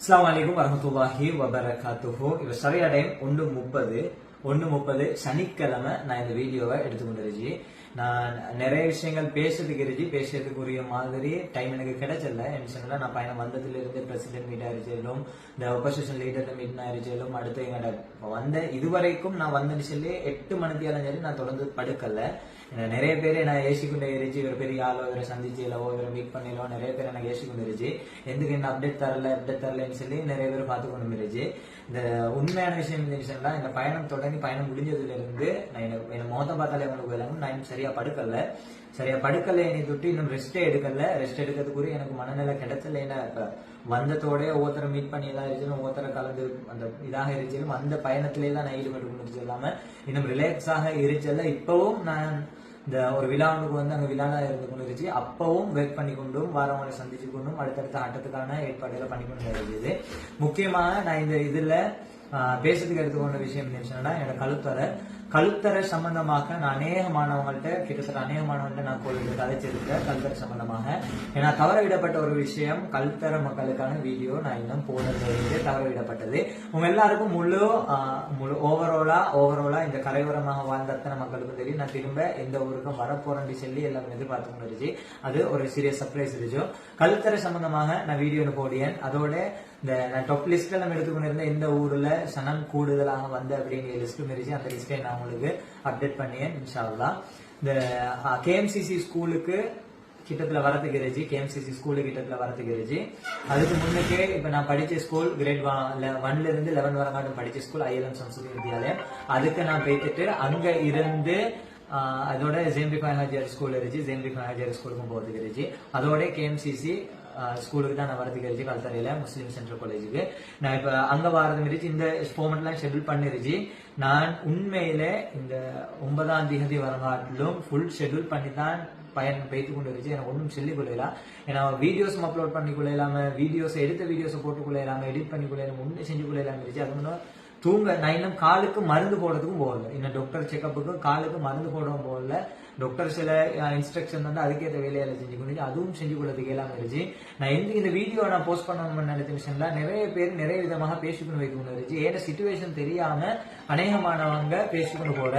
அஸ்லாம் வலைக்கும் வரமத்துல்லாஹி வபரகாத்துஹோ. இப்போ சரியா டைம் ஒன்று முப்பது. ஒன்று முப்பது சனிக்கிழமை நான் இந்த வீடியோவை எடுத்துக்கொண்டிருச்சு நான் நிறைய விஷயங்கள் பேசுறதுக்கு இருந்துச்சு பேசுறதுக்குரிய மாதிரி டைம் எனக்கு கிடைச்சல என்ன சொன்னா நான் பயணம் வந்ததுல இருந்து பிரசிடென்ட் மீட் ஆயிருச்சாலும் இந்த ஒப்போசிஷன் லீடர் மீட் ஆயிருச்சாலும் அடுத்து எங்களோட வந்த இதுவரைக்கும் நான் வந்தேன்னு சொல்லி எட்டு மணித்தியாலும் சரி நான் தொடர்ந்து படுக்கல. நிறைய பேர் நான் ஏசிக்கொண்டே இருந்துச்சு இவர் பெரிய ஆளோ இவரை சந்திச்சலோ இவரை மீட் பண்ணிலோ நிறைய பேர் எனக்கு ஏசிக்கொண்டு இருந்துச்சு எதுக்கு என்ன அப்டேட் தரல அப்டேட் தரலன்னு சொல்லி நிறைய பேர் பார்த்து கொண்டு இருந்துச்சு இந்த உண்மையான விஷயம் இருந்துச்சுன்னா இந்த பயணம் தொடங்கி பயணம் முடிஞ்சதுல இருந்து நான் என்ன என்ன பார்த்தாலே உங்களுக்கு நைன் நான் சரியா படுக்கல. சரியா படுக்கல என்னை தொட்டு இன்னும் ரெஸ்டே எடுக்கல. ரெஸ்ட் எடுக்கிறதுக்குரிய எனக்கு மனநிலை கிடைச்சல ஏன்னா வந்ததோடய வந்ததோட ஒவ்வொருத்தரை மீட் பண்ணி எல்லாம் இருந்துச்சுன்னு ஒவ்வொருத்தரை கலந்து அந்த இதாக இருந்துச்சுன்னு அந்த பயணத்திலே தான் நான் ஈடுபட்டு முடிச்சு இல்லாம இன்னும் ரிலாக்ஸாக இருச்சல இப்பவும் நான் இந்த ஒரு விழாவுக்கு வந்து அங்கே விழால இருந்து கொண்டு இருந்துச்சு. அப்பவும் வெயிட் பண்ணி கொண்டும் வாரவங்களை சந்திச்சு கொண்டும் அடுத்தடுத்த ஆட்டத்துக்கான ஏற்பாடுகளை பண்ணி கொண்டு இருந்தது முக்கியமாக நான் இந்த இதில் பேசுறதுக்கு எடுத்துக்கொண்ட விஷயம் என்னன்னா என்னோட கழுத்தரை கழுத்தரை சம்பந்தமாக நான் அநேகமானவங்கள்ட்ட கிட்டத்தட்ட அநேக மாணவங்கள்ட்ட நான் கோயில் கதைச்சிருக்கேன் கழுத்தரை சம்பந்தமாக. ஏன்னா தவறவிடப்பட்ட ஒரு விஷயம் கழுத்தர மக்களுக்கான வீடியோ நான் இன்னும் போனது தவறவிடப்பட்டது. உங்க எல்லாருக்கும் முழு முழு ஓவராலா ஓவராலா இந்த கரையோரமாக வாழ்ந்த அத்தனை மக்களுக்கும் தெரியும். நான் திரும்ப எந்த ஊருக்கும் வரப்போறேன்னு சொல்லி எல்லாரும் எதிர்பார்த்து கொண்டு அது ஒரு சீரியஸ் சர்ப்ரைஸ் இருந்துச்சு கழுத்தரை சம்பந்தமாக நான் வீடியோ போடியேன் அதோட இந்த நான் டாப் லிஸ்ட்ல நம்ம எடுத்துக்கொண்டிருந்த இந்த ஊர்ல சனம் கூடுதலாக வந்து அப்படிங்கிற லிஸ்ட் இருந்துச்சு. அந்த லிஸ்ட்டை நான் உங்களுக்கு அப்டேட் பண்ணியேன் இன்ஷால்லா இந்த கேஎம்சிசி ஸ்கூலுக்கு கிட்டத்துல வரத்துக்கு இருந்துச்சு. கேஎம்சிசி ஸ்கூலு கிட்டத்துல வரத்துக்கு இருந்துச்சு. அதுக்கு முன்னுக்கே இப்போ நான் படித்த ஸ்கூல் கிரேட் ஒன்ல இருந்து லெவன் வரங்காட்டும் படித்த ஸ்கூல் ஐஎல்எம் சம்ஸ்கிருதி வித்யாலயம். அதுக்கு நான் போய்த்துட்டு அங்க இருந்து அதோட அதோட ஜேம்பிகா ஹாஜியார் ஸ்கூல் இருந்துச்சு ஜேம்பிகா ஹாஜியார் ஸ்கூலுக்கும் போகிறதுக்கு இருந்துச்சு அதோட கேஎம்சிசி ஸ்கூலுக்கு தான் நான் வரதுக்கு இருந்துச்சு கல்தரையில் முஸ்லீம் சென்ட்ரல் காலேஜுக்கு நான் இப்போ அங்கே வரது இருந்துச்சு இந்த ஃபோமெண்ட்லாம் ஷெட்யூல் பண்ணிருச்சு நான் உண்மையில இந்த ஒன்பதாம் தேதி வரங்காட்டிலும் ஃபுல் ஷெட்யூல் பண்ணி தான் பயன் பேத்து கொண்டு இருந்துச்சு எனக்கு ஒன்றும் சொல்லிக் கொள்ளலாம் ஏன்னா வீடியோஸ் அப்லோட் பண்ணி இல்லாமல் வீடியோஸ் எடுத்த வீடியோஸ் போட்டுக்கொள்ள இல்லாமல் எடிட் பண்ணி இல்லாமல் ஒன்றும் செஞ்சு இல்லாமல் இருந்துச்சு அது முன்ன தூங்க நான் இன்னும் காலுக்கு மருந்து போடுறதுக்கும் போகல. இன்னும் டாக்டர் செக்கப்புக்கும் காலுக்கு மருந்து போடவும் போகல. டாக்டர் சில இன்ஸ்ட்ரக்ஷன் வந்து அதுக்கேற்ற வேலையில செஞ்சு கொண்டு அதுவும் செஞ்சு கொள்ளதுக்கு எல்லாம் இருந்துச்சு. நான் எந்த இந்த வீடியோ நான் போஸ்ட் பண்ணணும்னு நினைச்ச விஷயம்ல நிறைய பேர் நிறைய விதமாக பேசிக்கொண்டு வைக்கணும் இருந்துச்சு ஏன்னா சுச்சுவேஷன் தெரியாம அநேகமானவங்க பேசிக்கொண்டு போல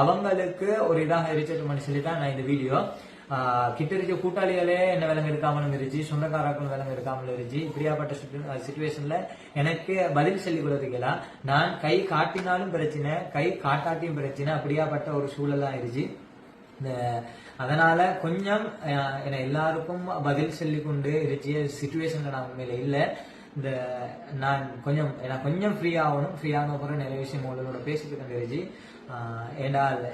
அவங்களுக்கு ஒரு இதாக இருந்துச்சு சொல்லி தான் நான் இந்த வீடியோ கிட்ட இருக்க கூட்டாளிகளே என்ன விலங்கு எடுக்காமலும் இருந்துச்சு சொந்தக்காரர்களும் விலங்கு எடுக்காமலும் இருந்துச்சு. இப்படியாப்பட்ட சுச்சுவேஷன்ல எனக்கு பதில் சொல்லிக் கொடுத்துக்கலாம் நான் கை காட்டினாலும் பிரச்சனை கை காட்டாட்டியும் பிரச்சனை அப்படியாப்பட்ட ஒரு சூழலா இருந்துச்சு. அதனால கொஞ்சம் அஹ், என்ன எல்லாருக்கும் பதில் சொல்லி கொண்டு இருச்சிய சுச்சுவேஷன்ல நான் உண்மையில இல்லை. இந்த நான் கொஞ்சம் நான் கொஞ்சம் ஃப்ரீ ஆகணும். ஃப்ரீ ஆன அப்புறம் நிறைய விஷயம் உங்களோட பேசிட்டு இருந்துச்சு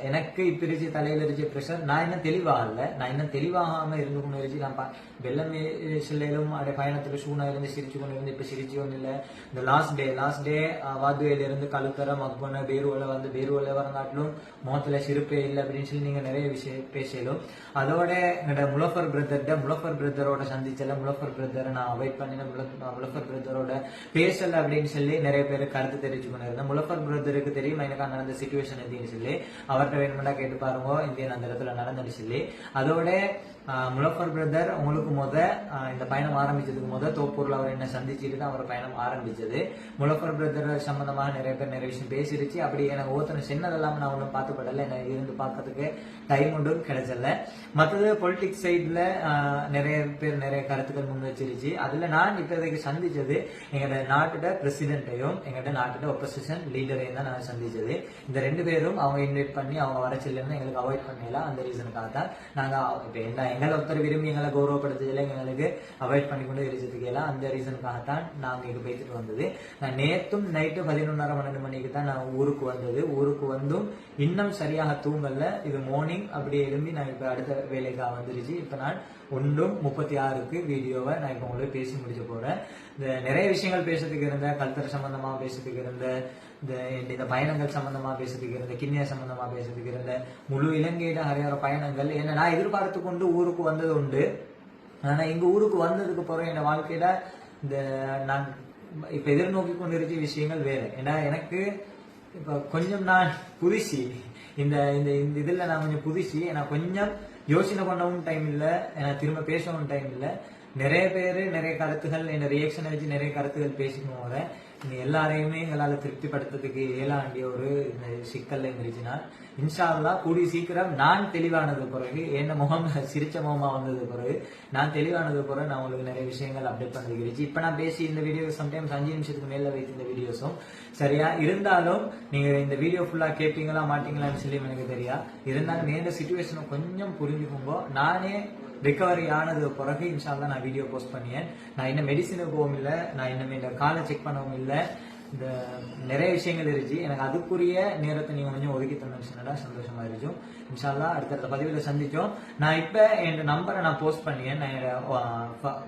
எனக்கு இப்போ இருந்துச்சு தலையில் இருந்துச்சு ப்ரெஷர் நான் இன்னும் இல்லை நான் இன்னும் தெளிவாகாமல் இருந்து கொண்டு இருந்துச்சு நான் ப- வெள்ளம் சில்லையிலும் அப்படியே பயணத்துல ஷூனா இருந்து சிரிச்சு கொண்டு இருந்து இப்போ சிரிச்சு ஒன்றும் இல்லை. இந்த லாஸ்ட் டே லாஸ்ட் டே வாதுவையில இருந்து கழுத்தர மக்பன பேருவல வந்து பேருவல வரங்காட்டிலும் முகத்தில் சிரிப்பே இல்லை அப்படின்னு சொல்லி நீங்கள் நிறைய விஷயம் பேசலும் அதோட என்னோட முலஃபர் பிரதர்ட முலஃபர் பிரதரோட சந்திச்சல முலஃபர் பிரதரை நான் அவாய்ட் பண்ணின முலஃபர் பிரதரோட பேசல அப்படின்னு சொல்லி நிறைய பேர் கருத்து தெரிவிச்சு கொண்டிருந்தேன் முலஃபர் பிரதருக்கு தெரியும். எனக்கு நடந்த சுச்சுவேஷன் எதுன்னு சொல்லி. அவர்கிட்ட வேணுமெண்டா கேட்டு பாருங்க. இந்தியன் அந்த இடத்துல நடந்துன்னு சொல்லி. அதோட முலஃபர் பிரதர் உங்களுக்கு முத இந்த பயணம் ஆரம்பிச்சதுக்கு முத தோப்பூர்ல அவர் என்ன சந்திச்சுட்டு தான் அவர் பயணம் ஆரம்பிச்சது. முலஃபர் பிரதர் சம்பந்தமாக நிறைய பேர் நிறைய விஷயம் பேசிருச்சு அப்படி எனக்கு ஒருத்தனை சின்னதெல்லாம் நான் ஒன்றும் பார்த்துப்படல. எனக்கு இருந்து பார்க்கறதுக்கு டைம் ஒன்றும் கிடைச்சல. மற்றது பொலிட்டிக்ஸ் சைட்ல நிறைய பேர் நிறைய கருத்துக்கள் முன் வச்சிருச்சு. அதுல நான் இப்போதைக்கு சந்திச்சது எங்களோட நாட்டோட பிரசிடென்ட்டையும் எங்களோட நாட்டோட ஒப்போசிஷன் லீடரையும் தான் நான் சந்திச்சது. இந்த ரெண்டு பேரும் அவங்க இன்வைட் பண்ணி அவங்க வர செல்லுன்னு எங்களுக்கு அவாய்ட் பண்ணலாம் அந்த ரீசனுக்காக தான் நாங்கள் இப்போ என்ன எங்களை ஒருத்தர் விரும்பி எங்களை கௌரவப்படுத்ததில்லை எங்களுக்கு அவாய்ட் பண்ணி கொண்டு இருக்கிறதுக்கு எல்லாம் அந்த ரீசனுக்காக தான் நாங்கள் இது போய்த்துட்டு வந்தது. நான் நேற்றும் நைட்டு பதினொன்னரை பன்னெண்டு மணிக்கு தான் நான் ஊருக்கு வந்தது. ஊருக்கு வந்தும் இன்னும் சரியாக தூங்கல. இது மார்னிங் அப்படியே எழும்பி நான் இப்போ அடுத்த வேலைக்காக வந்துருச்சு. இப்போ நான் ஒன்றும் முப்பத்தி ஆறுக்கு வீடியோவை நான் இப்போ உங்களுக்கு பேசி முடிச்சு போறேன். இந்த நிறைய விஷயங்கள் பேசுறதுக்கு இருந்த கல்ச்சர் சம்பந்தமாக பேசுறதுக்கு இருந்த இந்த இந்த பயணங்கள் சம்பந்தமா பேசுறதுக்கு இருந்த கிண்ணியா சம்பந்தமா பேசுறதுக்கு இருந்த முழு இலங்கையில ஹரியார பயணங்கள். என்ன நான் எதிர்பார்த்து கொண்டு ஊருக்கு வந்தது உண்டு. ஆனா எங்க ஊருக்கு வந்ததுக்கு பிறகு என் வாழ்க்கையில இந்த நான் இப்ப எதிர்நோக்கி கொண்டிருக்க விஷயங்கள் வேற. ஏன்னா எனக்கு இப்ப கொஞ்சம் நான் புதுசி இந்த இந்த இந்த இதுல நான் கொஞ்சம் புதுசி நான் கொஞ்சம் யோசனை பண்ணவும் டைம் இல்ல. எனக்கு திரும்ப பேசவும் டைம் இல்ல. நிறைய பேர் நிறைய கருத்துகள் என்ன ரியாக்ஷனை வச்சு நிறைய கருத்துகள் பேசிக்கணும் வரேன் இந்த எல்லாரையுமே எங்களால் திருப்திப்படுத்துறதுக்கு ஏழாண்டிய ஒரு சிக்கல் சிக்கல்ல இருந்துச்சுன்னா இன்ஷால்லா கூடிய சீக்கிரம் நான் தெளிவானது பிறகு என்ன முகம் சிரிச்ச முகமா வந்தது பிறகு நான் தெளிவானது பிறகு நான் உங்களுக்கு நிறைய விஷயங்கள் அப்டேட் பண்ணிருக்கிறேன் இப்ப நான் பேசி இந்த வீடியோ சம்டைம்ஸ் அஞ்சு நிமிஷத்துக்கு மேல வைத்து இந்த வீடியோஸும் சரியா? இருந்தாலும் நீங்க இந்த வீடியோ ஃபுல்லா கேட்பீங்களா மாட்டீங்களான்னு சொல்லி எனக்கு தெரியா. இருந்தாலும் எந்த சுச்சுவேஷனை கொஞ்சம் புரிஞ்சுக்கும்போ நானே ரிகவரி ஆனது பிறகு இன்ஷால்லா நான் வீடியோ போஸ்ட் பண்ணியேன். நான் இன்னும் மெடிசனுக்கு போகவும் இல்லை நான் இன்னும் இந்த காலை செக் பண்ணவும் இல்லை இந்த நிறைய விஷயங்கள் இருந்துச்சு எனக்கு அதுக்குரிய நேரத்தை நீங்க கொஞ்சம் ஒதுக்கி தந்துச்சுன்னா சந்தோஷமா இருக்கும் இன்ஷால்லா அடுத்தடுத்த பதிவில் சந்திச்சோம். நான் இப்ப என் நம்பரை நான் போஸ்ட் பண்ணியேன் நான் என்னோட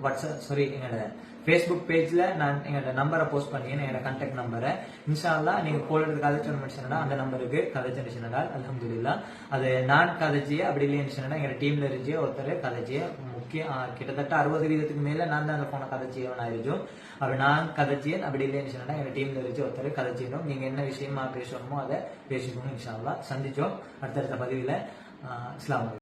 வாட்ஸ்அப் சாரி என்னோட ஃபேஸ்புக் பேஜ்ல நான் எங்களோட நம்பரை போஸ்ட் பண்ணியேன் என்னோட கான்டாக்ட் நம்பரை இன்ஷால்லா நீங்க போடுறது எடுத்து கதைச்சு சொன்னா அந்த நம்பருக்கு கதைச்சு சொன்னா அலமதுல்லா அது நான் கதைச்சியே அப்படி இல்லைன்னு சொன்னா எங்க டீம்ல இருந்துச்சு ஒருத்தர் கதைச்சிய கிட்டத்தட்ட அறுபது வீதத்துக்கு மேல நான் தான் அந்த போன கதைச்சியவன் ஆயிருக்கும் அப்படி நான் கதைச்சியன் அப்படி இல்லைன்னு சொன்னா எங்க டீம்ல இருந்துச்சு ஒருத்தர் கதைச்சியனும் நீங்க என்ன விஷயமா பேசணுமோ அதை பேசிக்கணும் இன்ஷால்லா சந்திச்சோம். அடுத்தடுத்த பதிவில் இஸ்லாம்